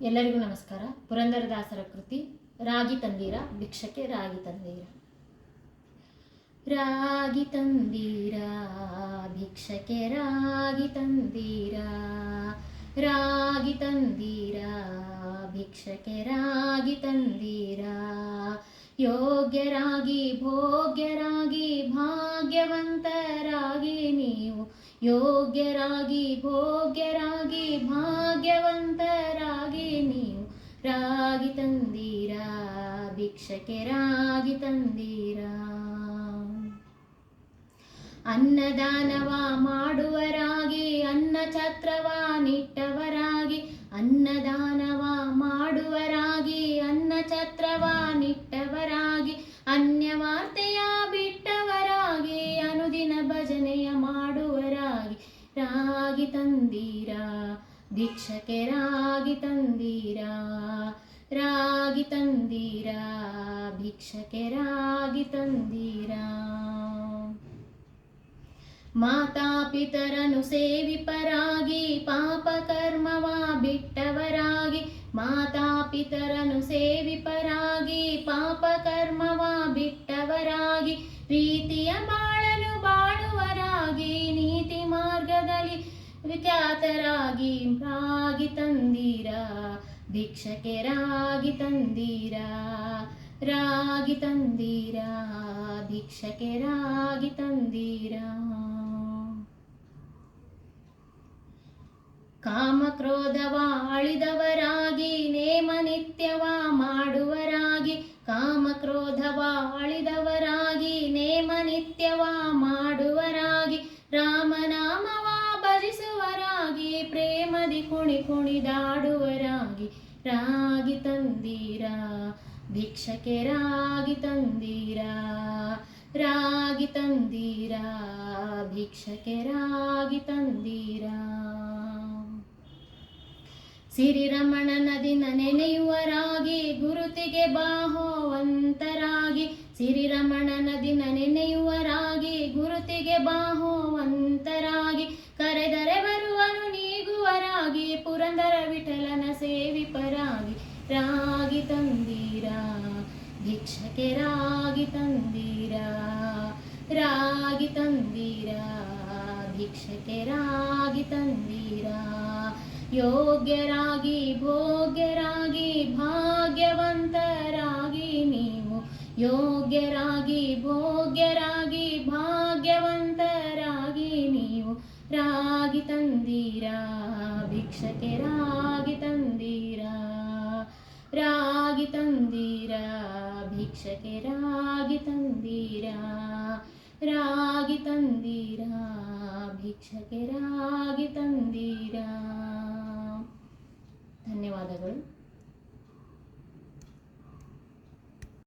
ಎಲ್ಲರಿಗೂ ನಮಸ್ಕಾರ. ಪುರಂದರದಾಸರ ಕೃತಿ, ರಾಗಿ ತಂದೀರ, ಭಿಕ್ಷಕ್ಕೆ ರಾಗಿ ತಂದೀರ. ರಾಗಿ ತಂದೀರ, ಭಿಕ್ಷಕ್ಕೆ ರಾಗಿ ತಂದೀರ. ರಾಗಿ ತಂದೀರ, ಭಿಕ್ಷಕ್ಕೆ ರಾಗಿ ತಂದೀರ. ಯೋಗ್ಯರಾಗಿ ಭೋಗ್ಯರಾಗಿ ಭಾಗ್ಯವಂತರಾಗಿ ನೀವು. ಯೋಗ್ಯರಾಗಿ ಭೋಗ್ಯರಾಗಿ ಭಾಗ್ಯವಂತರಾಗಿ ಭಿಕ್ಷಕ್ಕೆ ತಂದೀರ. ಅನ್ನದಾನವ ಮಾಡುವರಾಗಿ, ಅನ್ನ ಛತ್ರವ ನಿಟ್ಟವರಾಗಿ, ಅನ್ನದಾನವ ಮಾಡುವರಾಗಿ, ಅನ್ನ ಛತ್ರವ ನಿಟ್ಟವರಾಗಿ, ಅನ್ಯವಾರ್ತೆಯ ಬಿಟ್ಟವರಾಗಿ, ಅನುದಿನ ಭಜನೆಯ ಮಾಡುವರಾಗಿ, ರಾಗಿ ತಂದೀರ, ದೀಕ್ಷಕರಾಗಿ ರಾಗಿ ತಂದೀರಾ. ರಾಗಿ ತಂದೀರಾ, ಭಿಕ್ಷಕ್ಕೆ ರಾಗಿ ತಂದೀರಾ. ಮಾತಾಪಿತರನು ಸೇವಿಪರಾಗಿ ಪಾಪ ಕರ್ಮವ ಬಿಟ್ಟವರಾಗಿ. ಮಾತಾಪಿತರನು ಸೇವಿಪರಾಗಿ ಪಾಪ ಕರ್ಮವ ಬಿಟ್ಟವರಾಗಿ. ಪ್ರೀತಿಯ ಬಾಳನು ಬಾಳುವರಾಗಿ, ನೀತಿ ಮಾರ್ಗದಲ್ಲಿ ವಿಖ್ಯಾತರಾಗಿ ರಾಗಿ ತಂದೀರಾ. ಭಿಕ್ಷಕ್ಕೆ ರಾಗಿ ತಂದೀರಾ? ರಾಗಿ ತಂದೀರಾ? ಭಿಕ್ಷಕೆ ರಾಗಿ ತಂದೀರಾ? ಕಾಮಕ್ರೋಧವಾಳಿದವರಾಗಿ ನೇಮ ನಿತ್ಯವ ಮಾಡುವರಾಗಿ ಕಾಮಕ್ರೋಧವ ಪ್ರೇಮದಿ ಕುಣಿ ಕುಣಿದಾಡುವರಾಗಿ ರಾಗಿ ತಂದೀರಾ? ಭಿಕ್ಷಕ್ಕೆ ರಾಗಿ ತಂದೀರಾ? ರಾಗಿ ತಂದೀರಾ? ಭಿಕ್ಷಕ್ಕೆ ರಾಗಿ ತಂದೀರಾ? ಸಿರಿರಮಣನ ದಿನ ನೆನೆಯುವರಾಗಿ ಗುರುತಿಗೆ ಬಾಹೋವಂತರಾಗಿ. ದಿನ ನೆನೆಯುವರಾಗಿ ಗುರುತಿಗೆ ಬಾಹೋವಂತರಾಗಿ. ಪುರಂದರ ವಿಠಲನ ಸೇವಿ ಪರಾಗಿ, ರಾಗಿ ತಂದೀರಾ? ಭಿಕ್ಷಕ್ಕೆ ರಾಗಿ ತಂದೀರಾ? ರಾಗಿ ತಂದೀರಾ? ಭಿಕ್ಷಕ್ಕೆ ರಾಗಿ ತಂದೀರಾ? ಯೋಗ್ಯರಾಗಿ, ಭೋಗ್ಯರಾಗಿ, ಭಾಗ್ಯವಂತರಾಗಿ ನೀವು, ಯೋಗ್ಯರಾಗಿ, ಭೋಗ್ಯರಾಗಿ, ಭಾಗ್ಯವಂತರಾಗಿ ನೀವು, ರಾಗಿ ತಂದೀರಾ? ಭಿಕ್ಷಕ್ಕೆ ರಾಗಿ ತಂದೀರಾ? ರಾಗಿ ತಂದೀರಾ? ಭಿಕ್ಷಕ್ಕೆ ರಾಗಿ ತಂದೀರಾ? ರಾಗಿ ತಂದೀರಾ? ಭಿಕ್ಷಕ್ಕೆ ರಾಗಿ ತಂದೀರಾ? ಧನ್ಯವಾದಗಳು.